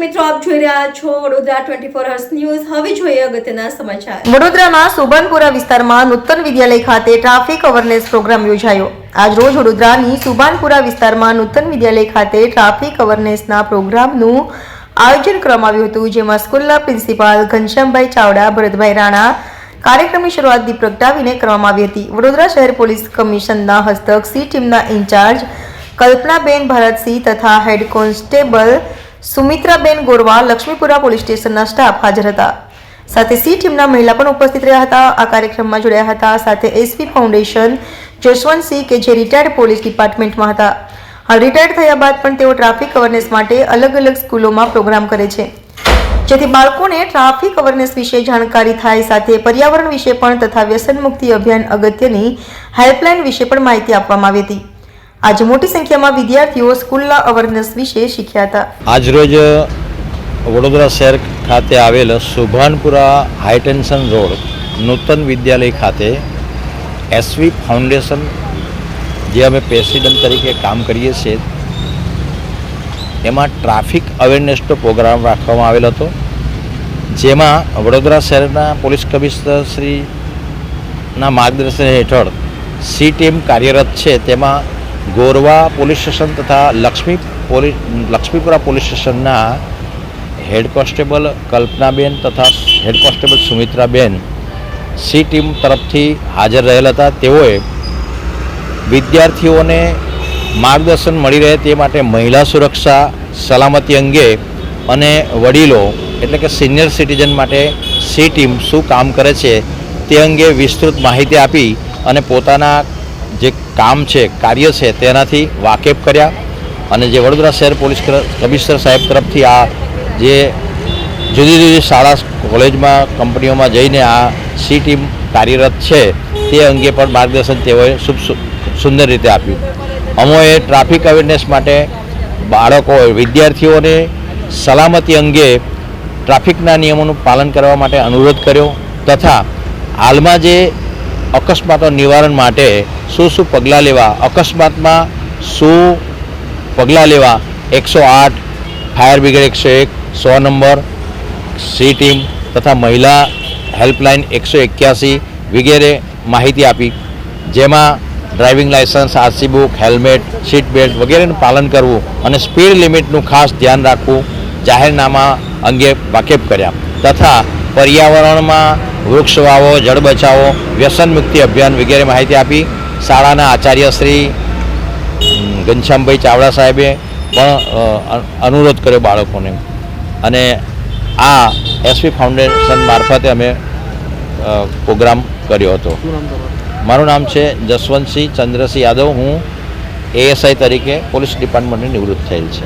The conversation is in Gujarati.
મિત્રો, આપ જોઈ રહ્યા છો Vadodara twenty four hours news હવે જોઈએ અગત્યના સમાચાર. વડોદરામાં સુભાનપુરા વિસ્તારમાં નૂતન વિદ્યાલય ખાતે ટ્રાફિક અવરનેસ પ્રોગ્રામ યોજાયો. આજ રોજ વડોદરાની સુભાનપુરા વિસ્તારમાં નૂતન વિદ્યાલય ખાતે ટ્રાફિક અવરનેસના પ્રોગ્રામનું આયોજન કરવામાં આવ્યું હતું, જેમાં સ્કૂલના પ્રિન્સિપાલ ઘનશ્યામભાઈ ચાવડા, ભરતભાઈ રાણા કાર્યક્રમની શરૂઆત દીપ પ્રગટાવીને કરવામાં આવી હતી. વડોદરા શહેર પોલીસ કમિશનના હસ્તક, સી ટીમના ઇન્ચાર્જ કલ્પનાબેન ભરતસિંહ તથા head constable Sumitraben Gorwa Laxmipura police સ્ટેશનના સ્ટાફ હાજર હતા. સાથે સી ટીમના મહિલા પણ ઉપસ્થિત રહ્યા હતા. આ કાર્યક્રમમાં જોડાયા હતા. સાથે એસપી ફાઉન્ડેશન જસવંતસિંહ કે જે રિટાયર્ડ પોલીસ ડિપાર્ટમેન્ટમાં હતા. હાલ રિટાયર્ડ થયા બાદ પણ તેઓ ટ્રાફિક અવેરનેસ માટે અલગ અલગ સ્કૂલોમાં પ્રોગ્રામ કરે છે. જેથી બાળકોને ટ્રાફિક અવેરનેસ વિશે જાણકારી થાય, સાથે પર્યાવરણ વિશે પણ તથા વ્યસન મુક્તિ અભિયાન અગત્યની હેલ્પલાઇન વિશે પણ માહિતી આપવામાં આવી હતી. આજે મોટી સંખ્યામાં વિદ્યાર્થીઓ સ્કૂલના અવેરનેસ વિશે શીખ્યા હતા. આજરોજ વડોદરા શહેર ખાતે આવેલ Subhanpura high tension road, Nutan Vidyalaya ખાતે એસવી ફાઉન્ડેશન જે અમે પ્રેસિડન્ટ તરીકે કામ કરીએ છીએ, એમાં ટ્રાફિક અવેરનેસનો પ્રોગ્રામ રાખવામાં આવેલ હતો. જેમાં વડોદરા શહેરના પોલીસ કમિશનર શ્રીના માર્ગદર્શન હેઠળ સી ટીમ કાર્યરત છે, તેમાં ગોરવા પોલીસ સ્ટેશન તથા લક્ષ્મી પોલીસ લક્ષ્મીપુરા પોલીસ સ્ટેશનના હેડ કોન્સ્ટેબલ કલ્પનાબેન તથા head constable Sumitraben C team તરફથી હાજર રહેલા હતા. તેઓએ વિદ્યાર્થીઓને માર્ગદર્શન મળી રહે તે માટે મહિલા સુરક્ષા સલામતી અંગે અને વડીલો એટલે કે સિનિયર સિટીઝન માટે સી ટીમ શું કામ કરે છે તે અંગે વિસ્તૃત માહિતી આપી અને પોતાના કામ છે, કાર્ય છે, તેનાથી વાકેફ કર્યા અને જે વડોદરા શહેર પોલીસ કમિશનર સાહેબ તરફથી આ જે જુદી જુદી શાળા, કોલેજમાં, કંપનીઓમાં જઈને આ સી ટીમ કાર્યરત છે, તે અંગે પણ માર્ગદર્શન તેઓએ સુંદર રીતે આપ્યું. અમોએ ટ્રાફિક અવેરનેસ માટે બાળકો, વિદ્યાર્થીઓને સલામતી અંગે ટ્રાફિકના નિયમોનું પાલન કરવા માટે અનુરોધ કર્યો તથા હાલમાં જે અકસ્માતો નિવારણ માટે શું શું પગલાં લેવા? અકસ્માતમાં શું પગલાં લેવા? એકસો આઠ, ફાયર બ્રિગેડ એકસો એક, સો નંબર સી ટીમ તથા મહિલા હેલ્પલાઇન એકસો એક્યાસી વગેરે માહિતી આપી. જેમાં driving licence, RC book, helmet, seat belt વગેરેનું પાલન કરવું અને સ્પીડ લિમિટનું ખાસ ધ્યાન રાખવું જાહેરનામા અંગે વાકેફ કર્યા. તથા પર્યાવરણમાં વૃક્ષ વાવો જળ બચાવો વ્યસન મુક્તિ અભિયાન વગેરે માહિતી આપી શાળાના આચાર્ય શ્રી ઘનશ્યામભાઈ ચાવડા સાહેબે પણ અનુરોધ કર્યો બાળકોને. અને આ એસપી ફાઉન્ડેશન મારફતે અમે પ્રોગ્રામ કર્યો હતો. મારું નામ છે જસવંતસિંહ ચંદ્રસિંહ યાદવ. હું એએસઆઈ તરીકે પોલીસ ડિપાર્ટમેન્ટની નિવૃત્ત થયેલ છે.